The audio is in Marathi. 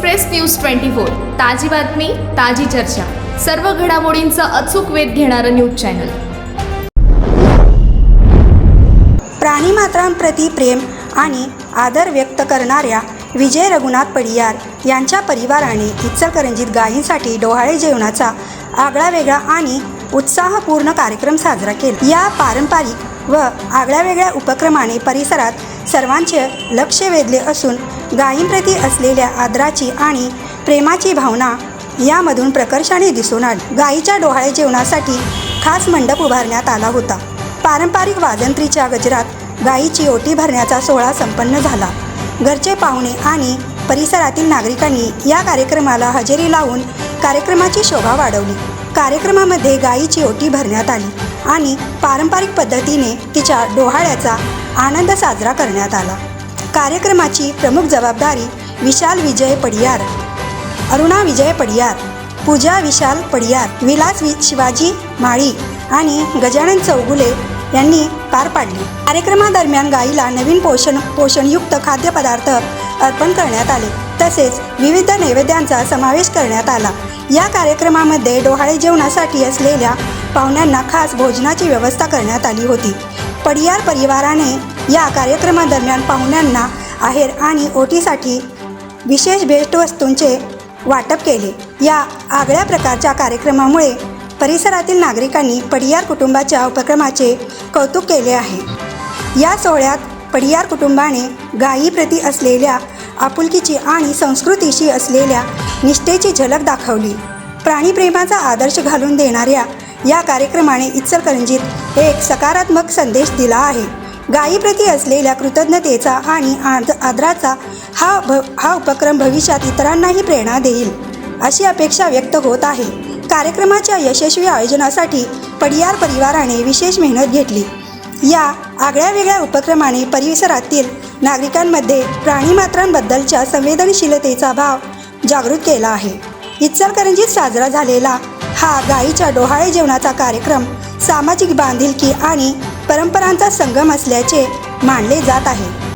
एक्सप्रेस न्यूज ट्वेंटी फोर ताजी बातमी ताजी चर्चा. सर्व घडामोडींचा अचूक वेध घेणारं न्यूज चॅनल. प्राणीमात्रांप्रती प्रेम आणि आदर व्यक्त करणाऱ्या विजय रघुनाथ पडियार यांच्या परिवाराने इचलकरंजीत गायींसाठी डोहाळे जेवणाचा आगळा वेगळा आणि उत्साहपूर्ण कार्यक्रम साजरा केला. या पारंपरिक व आगळ्या वेगळ्या उपक्रमाने परिसरात सर्वांचे लक्ष वेधले असून गायींप्रती असलेल्या आदराची आणि प्रेमाची भावना यामधून प्रकर्षाने दिसून आली. गायीच्या डोहाळे जेवणासाठी खास मंडप उभारण्यात आला होता. पारंपरिक वाजंत्रीच्या गजरात गायीची ओटी भरण्याचा सोहळा संपन्न झाला. घरचे पाहुणे आणि परिसरातील नागरिकांनी या कार्यक्रमाला हजेरी लावून कार्यक्रमाची शोभा वाढवली. कार्यक्रमामध्ये गायीची ओटी भरण्यात आली आणि पारंपरिक पद्धतीने तिच्या डोहाळ्याचा आनंद साजरा करण्यात आला. कार्यक्रमाची प्रमुख जबाबदारी विशाल विजय पडियार अरुणा विजय पडियार पूजा विशाल पडियार विलास वि शिवाजी माळी आणि गजानन चौगुले यांनी पार पाडली. कार्यक्रमादरम्यान गायीला नवीन पोषण पोषणयुक्त खाद्यपदार्थ अर्पण करण्यात आले. तसेच विविध नैवेद्यांचा समावेश करण्यात आला. या कार्यक्रमामध्ये डोहाळे जेवणासाठी असलेल्या पाहुण्यांना खास भोजनाची व्यवस्था करण्यात आली होती. पडियार परिवाराने या कार्यक्रमादरम्यान पाहुण्यांना आहेर आणि ओटीसाठी विशेष भेटवस्तूंचे वाटप केले. या आगळ्या प्रकारच्या कार्यक्रमामुळे परिसरातील नागरिकांनी पडियार कुटुंबाच्या उपक्रमाचे कौतुक केले आहे. या सोहळ्यात पडियार कुटुंबाने गायीप्रती असलेल्या आपुलकीची आणि संस्कृतीशी असलेल्या निष्ठेची झलक दाखवली. प्राणीप्रेमाचा आदर्श घालून देणाऱ्या या कार्यक्रमाने इचलकरंजीत एक सकारात्मक संदेश दिला आहे. गायीप्रती असलेल्या कृतज्ञतेचा आणि आद आदराचा हा भ हा उपक्रम भविष्यात इतरांनाही प्रेरणा देईल अशी अपेक्षा व्यक्त होत आहे. कार्यक्रमाच्या यशस्वी आयोजनासाठी पडियार परिवाराने विशेष मेहनत घेतली. या आगळ्या वेगळ्या उपक्रमाने परिसरातील नागरिकांमध्ये प्राणीमात्रांबद्दलच्या संवेदनशीलतेचा भाव जागृत केला आहे. इचलकरंजीत साजरा झालेला हा गायीच्या डोहाळे जेवणाचा कार्यक्रम सामाजिक बांधिलकी आणि परंपरांचा संगम असल्याचे मानले जात आहे.